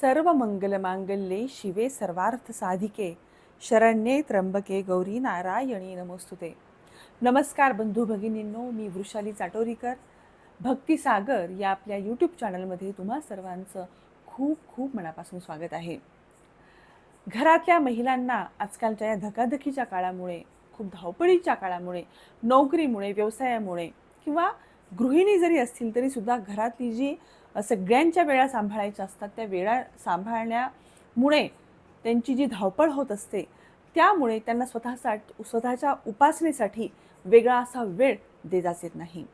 सर्व मंगलमांगल्ये शिवे सर्वार्थ साधिके. शरण्ये त्र्यंबके गौरी नारायणी नमोस्तुते. नमस्कार बंधू भगिनींनो मी वृषाली चाटोरीकर. भक्तिसागर या आपल्या यूट्यूब चॅनलमध्ये तुम्हा सर्वांचं खूप खूप मनापासून स्वागत आहे. घरातल्या महिलांना आजकालच्या या धकाधकीच्या काळामुळे खूप धावपळीच्या काळामुळे नोकरीमुळे व्यवसायामुळे किंवा गृहिणी जरी असतील तरी सुद्धा घरातली जी सगळ्यांच्या वेळा सांभाळायच्या असतात त्या वेळा सांभाळण्यामुळे त्यांची जी धावपळ होत असते त्यामुळे त्यांना स्वतःसाठी स्वतःच्या उपासनेसाठी वेगळा असा वेळ देताच येत नाही.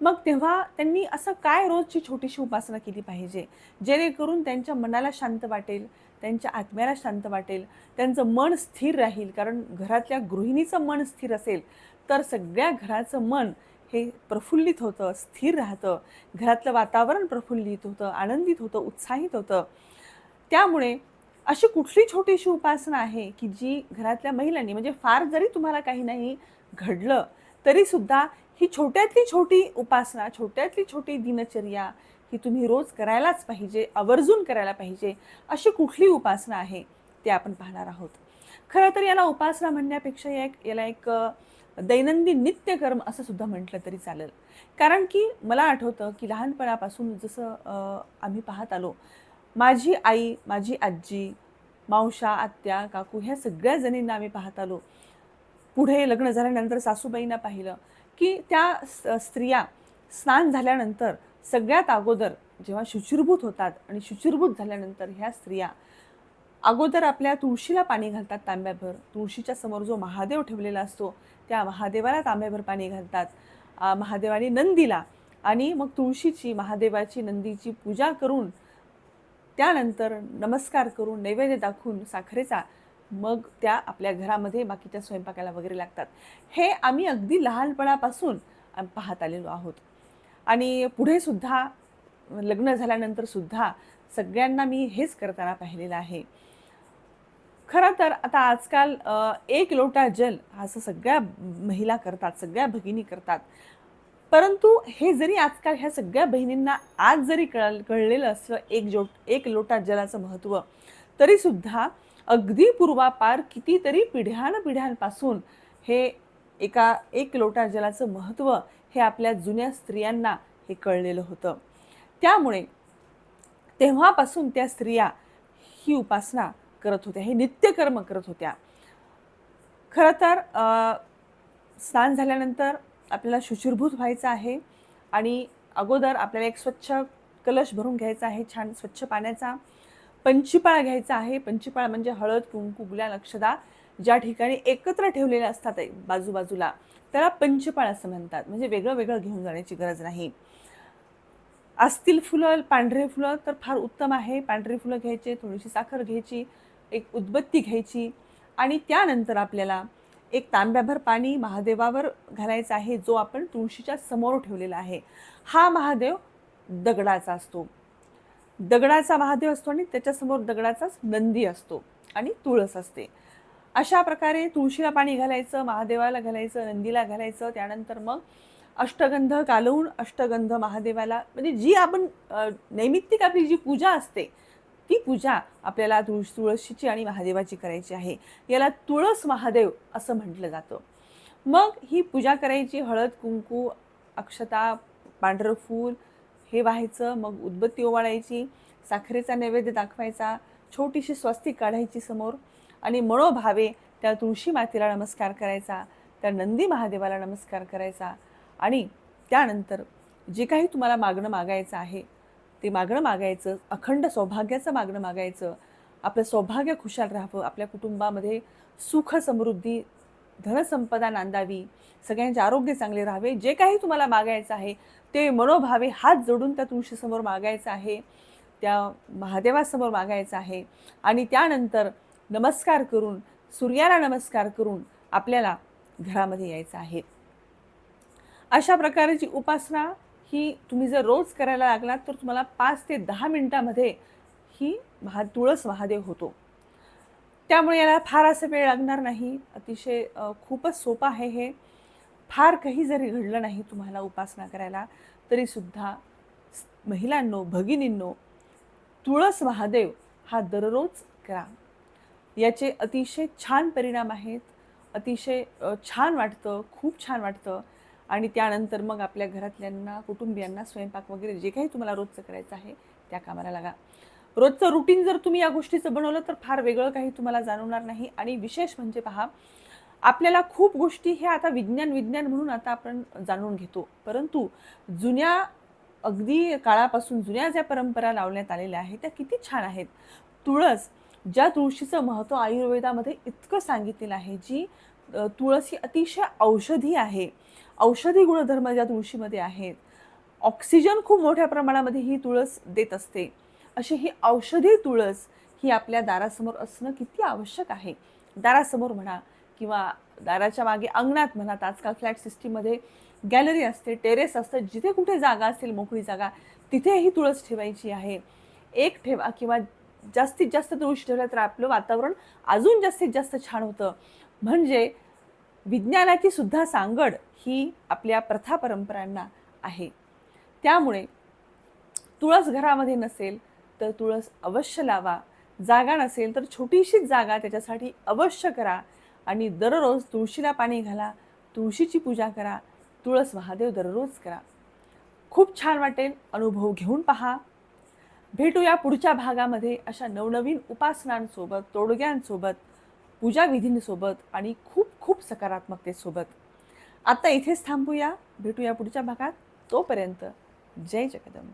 मग तेव्हा त्यांनी असं काय रोजची छोटीशी उपासना केली पाहिजे? जेणेकरून त्यांच्या मनाला शांत वाटेल त्यांच्या आत्म्याला शांत वाटेल त्यांचं मन स्थिर राहील कारण घरातल्या गृहिणीचं मन स्थिर असेल तर सगळ्या घराचं मन हे प्रफुल्लित होतं स्थिर राहतं. घरातलं वातावरण प्रफुल्लित होतं आनंदित होतं उत्साहित होतं. त्यामुळे अशी कुठली छोटीशी उपासना आहे की जी घरातल्या महिलांनी म्हणजे फार जरी तुम्हाला काही नाही घडलं तरीसुद्धा ही छोट्यातली छोटी उपासना छोट्यातली छोटी दिनचर्या ही तुम्ही रोज करायलाच पाहिजे आवर्जून करायला पाहिजे अशी कुठली उपासना आहे ते आपण पाहणार आहोत. खरं तर याला उपासना म्हणण्यापेक्षा या एक याला एक दैनंदिन नित्यकर्म असं सुद्धा म्हटलं तरी चालेल. कारण की मला आठवतं की लहानपणापासून जसं आम्ही पाहत आलो माझी आई माझी आजी मावशा आत्या काकू ह्या सगळ्या जणींना आम्ही पाहत आलो. पुढे लग्न झाल्यानंतर सासूबाईंना पाहिलं की त्या स्त्रिया स्नान झाल्यानंतर सगळ्यात अगोदर जेव्हा शुचिरभूत होतात आणि शुचिरभूत झाल्यानंतर ह्या स्त्रिया अगोदर आपल्या तुळशीला पाणी घालतात तांब्याभर. तुळशीच्या समोर जो महादेव ठेवलेला असतो त्या महादेवाला तांब्याभर पाणी घालतात. महादेवाने नंदीला आणि मग तुळशीची महादेवाची नंदीची पूजा करून त्यानंतर नमस्कार करून नैवेद्य दाखवून साखरेचा मग त्या आपल्या घरामध्ये बाकीच्या स्वयंपाकाला वगैरे लागतात. हे आम्ही अगदी लहानपणापासून पाहत आलेलो आहोत. आणि पुढे सुद्धा लग्न झाल्यानंतर सुद्धा सगळ्यांना मी हेच करताना पाहिलेलं आहे. खरं तर आता आजकाल एक लोटा जल असं सगळ्या महिला करतात सगळ्या भगिनी करतात. परंतु हे जरी आजकाल ह्या सगळ्या बहिणींना आज जरी कळ कळलेलं असलं एक जो एक लोटा जलाचं महत्त्व तरीसुद्धा अगदी पूर्वापार कितीतरी पिढ्यानपिढ्यांपासून हे एका एक लोटा जलाचं महत्त्व हे आपल्या जुन्या स्त्रियांना हे कळलेलं होतं. त्यामुळे तेव्हापासून त्या स्त्रिया ही उपासना करत होत्या हे नित्यकर्म करत होत्या. खरं तर स्नान झाल्यानंतर आपल्याला शुचिरभूत व्हायचं आहे आणि अगोदर आपल्याला एक स्वच्छ कलश भरून घ्यायचा आहे छान स्वच्छ पाण्याचा पंचीपाळ घ्यायचा आहे. पंचीपाळ म्हणजे हळद कुंकू गुल्या लक्षदा ज्या ठिकाणी एकत्र ठेवलेल्या असतात बाजूबाजूला त्याला पंचपाळ असं म्हणतात. म्हणजे वेगळं वेगळं घेऊन जाण्याची गरज नाही. असतील फुलं पांढरे फुलं तर फार उत्तम आहे. पांढरी फुलं घ्यायचे थोडीशी साखर घ्यायची एक उदबत्ती घ्यायची आणि त्यानंतर आपल्याला एक तांब्याभर पाणी महादेवावर घालायचं आहे जो आपण तुळशीच्या समोर ठेवलेला आहे. हा महादेव दगडाचा असतो. दगडाचा महादेव असतो आणि त्याच्यासमोर दगडाचाच नंदी असतो आणि तुळस असते. अशा प्रकारे तुळशीला पाणी घालायचं महादेवाला घालायचं नंदीला घालायचं त्यानंतर मग अष्टगंध कालवून अष्टगंध महादेवाला म्हणजे जी आपण नैमित्तिक आपली जी पूजा असते ती पूजा आपल्याला तुळस तुळशीची आणि महादेवाची करायची आहे. याला तुळस महादेव असं म्हटलं जातं. मग ही पूजा करायची हळद कुंकू अक्षता पांढरं फूल हे व्हायचं मग उदबत्ती ओवाळायची साखरेचा नैवेद्य दाखवायचा छोटीशी स्वस्तिक काढायची समोर आणि मनोभावे त्या तुळशी मातेला नमस्कार करायचा त्या नंदी महादेवाला नमस्कार करायचा आणि त्यानंतर जे काही तुम्हाला मागणं मागायचं आहे ते मागणं मागायचं अखंड सौभाग्याचं मागणं मागायचं आपलं सौभाग्य खुशाल राहावं आपल्या कुटुंबामध्ये सुख समृद्धी धनसंपदा नांदावी सगळ्यांचे आरोग्य चांगले राहावे जे काही तुम्हाला मागायचं आहे ते मनोभावे हात जोडून त्या तुळशीसमोर मागायचं आहे त्या महादेवासमोर मागायचं आहे आणि त्यानंतर नमस्कार करून सूर्याला नमस्कार करून आपल्याला घरामध्ये यायचं आहे. अशा प्रकारची उपासना ही तुम्ही जर रोज करायला लागलात तर तुम्हाला पाच ते दहा मिनटामध्ये ही महा तुळस महादेव होतो. त्यामुळे याला फार असं वेळ लागणार नाही. अतिशय खूपच सोपं आहे हे. फार काही जरी घडलं नाही तुम्हाला उपासना करायला तरीसुद्धा महिलांनो भगिनींनो तुळस महादेव हा दररोज करा. याचे अतिशय छान परिणाम आहेत. अतिशय छान वाटतं खूप छान वाटतं. आणि त्यानंतर मग आपल्या घरातल्यांना कुटुंबियांना स्वयंपाक वगैरे जे काही तुम्हाला रोजचं करायचं आहे त्या कामाला लागा. रोजचं रुटीन जर तुम्ही या गोष्टीचं बनवलं तर फार वेगळं काही तुम्हाला जाणवणार नाही. आणि विशेष म्हणजे पहा आपल्याला खूप गोष्टी हे आता विज्ञान विज्ञान म्हणून आता आपण जाणून घेतो. परंतु जुन्या अगदी काळापासून जुन्या ज्या परंपरा लावण्यात आलेल्या आहेत त्या किती छान आहेत. तुळस ज्या तुळशीचं महत्त्व आयुर्वेदामध्ये इतकं सांगितलेलं आहे जी तुळस ही अतिशय औषधी आहे. औषधी गुणधर्म ज्या तुळशीमध्ये आहेत ऑक्सिजन खूप मोठ्या प्रमाणामध्ये ही तुळस देत असते. अशी ही औषधी तुळस ही आपल्या दारासमोर असणं किती आवश्यक आहे? दारासमोर म्हणा किंवा दाराच्या मागे अंगणात म्हणा आजकाल फ्लॅट सिस्टीममध्ये गॅलरी असते टेरेस असतं जिथे कुठे जागा असेल मोकळी जागा तिथे ही तुळस ठेवायची आहे. एक ठेवा किंवा जास्तीत जास्त तुळशी ठेवल्या तर आपलं वातावरण अजून जास्तीत जास्त छान होतं. म्हणजे विज्ञानाची सुद्धा सांगड ही आपल्या प्रथा परंपरांना आहे. त्यामुळे तुळस घरामध्ये नसेल तर तुळस अवश्य लावा. जागा नसेल तर छोटीशीच जागा त्याच्यासाठी अवश्य करा आणि दररोज तुळशीला पाणी घाला तुळशीची पूजा करा तुळस महादेव दररोज करा. खूप छान वाटेल अनुभव घेऊन पहा. भेटूया पुढच्या भागामध्ये अशा नवनवीन उपासनांसोबत तोडग्यांसोबत. पूजाविधींसोबत आणि खूप खूप सकारात्मकतेसोबत आता इथेच थांबूया. भेटूया पुढच्या भागात. तोपर्यंत जय जगदंब.